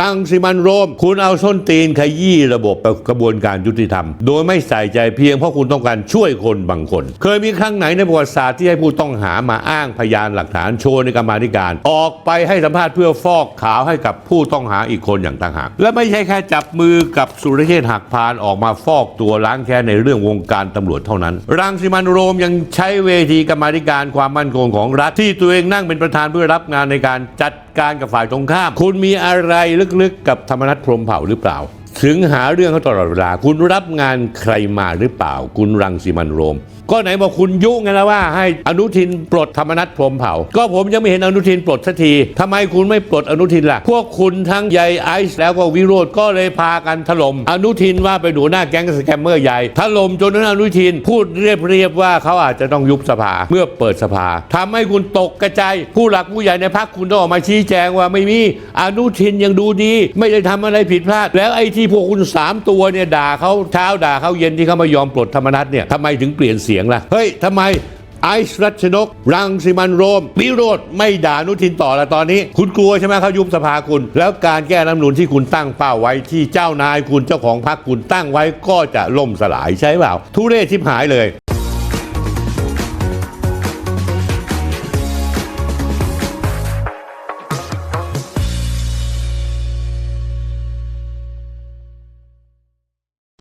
รังสิมันโรม คุณเอาส้นตีนขยี้ระบบกระบวนการยุติธรรม โดยไม่ใส่ใจเพียงเพราะคุณต้องการช่วยคนบางคน เคยมีครั้งไหนในประวัติศาสตร์ที่ให้ผู้ต้องหามาอ้างพยานหลักฐานโชว์ในกรรมาธิการ ออกไปให้สัมภาษณ์เพื่อฟอกขาวให้กับผู้ต้องหาอีกคนอย่างต่างหากและไม่ใช่แค่จับมือกับสุรเชษฐ์หักพานออกมาฟอกตัวล้างแค้นในเรื่องวงการตำรวจเท่านั้น รังสิมันโรมยังใช้เวทีกรรมาธิการความมั่นคงของรัฐที่ตัวเองนั่งเป็นประธานเพื่อรับงานในการจัด การกับฝ่ายตรงข้าม คุณมีอะไรลึกๆกับธรรมนัฐพรหมเผ่าหรือเปล่า ถึงหาเรื่องเขาตลอดเวลา คุณรับงานใครมาหรือเปล่า คุณรังสิมันโรม ก็ไหนบอกคุณยุ่งไงแล้วว่า ให้อนุทินปลดธรรมนัฐพรมเผ่า ก็ผมยังไม่เห็นอนุทินปลดสักทีทำไมคุณไม่ปลดอนุทินล่ะ พวกคุณทั้งใยไอซ์แล้วก็วิโรธก็เลยพากันถล่มอนุทินว่าไปหัวหน้าแก๊งสแกมเมอร์ใหญ่ถล่มจนนอนุทินพูดเรียบๆว่าเขาอาจจะต้องยุบสภาเมื่อเปิดสภาทำให้คุณตกกระจายผู้หลักผู้ใหญ่ในพรรคคุณต้องออกมาชี้แจงว่าไม่มีอนุทินยังดูดี ไม่ได้ทำอะไรผิดพลาดแล้วไอ้ที่พวกคุณสามตัวเนี่ยด่าเขาเช้าด่าเขาเย็นที่เขาไม่ยอมปลดธรรมนัตเนี่ยทำไมถึงเปลี่ยนเสียงล่ะ เฮ้ยทำไมไอซ์รัชนก รังสิมันโรมวิโรธไม่ด่านุทินต่อละตอนนี้ คุณกลัวใช่ไหมเขายุบสภาคุณ แล้วการแก้รัฐมนูญที่คุณตั้งเป้าไว้ที่เจ้านายคุณเจ้าของพรรคคุณตั้งไว้ก็จะล่มสลายใช่เปล่า ทุเรศชิบหายเลย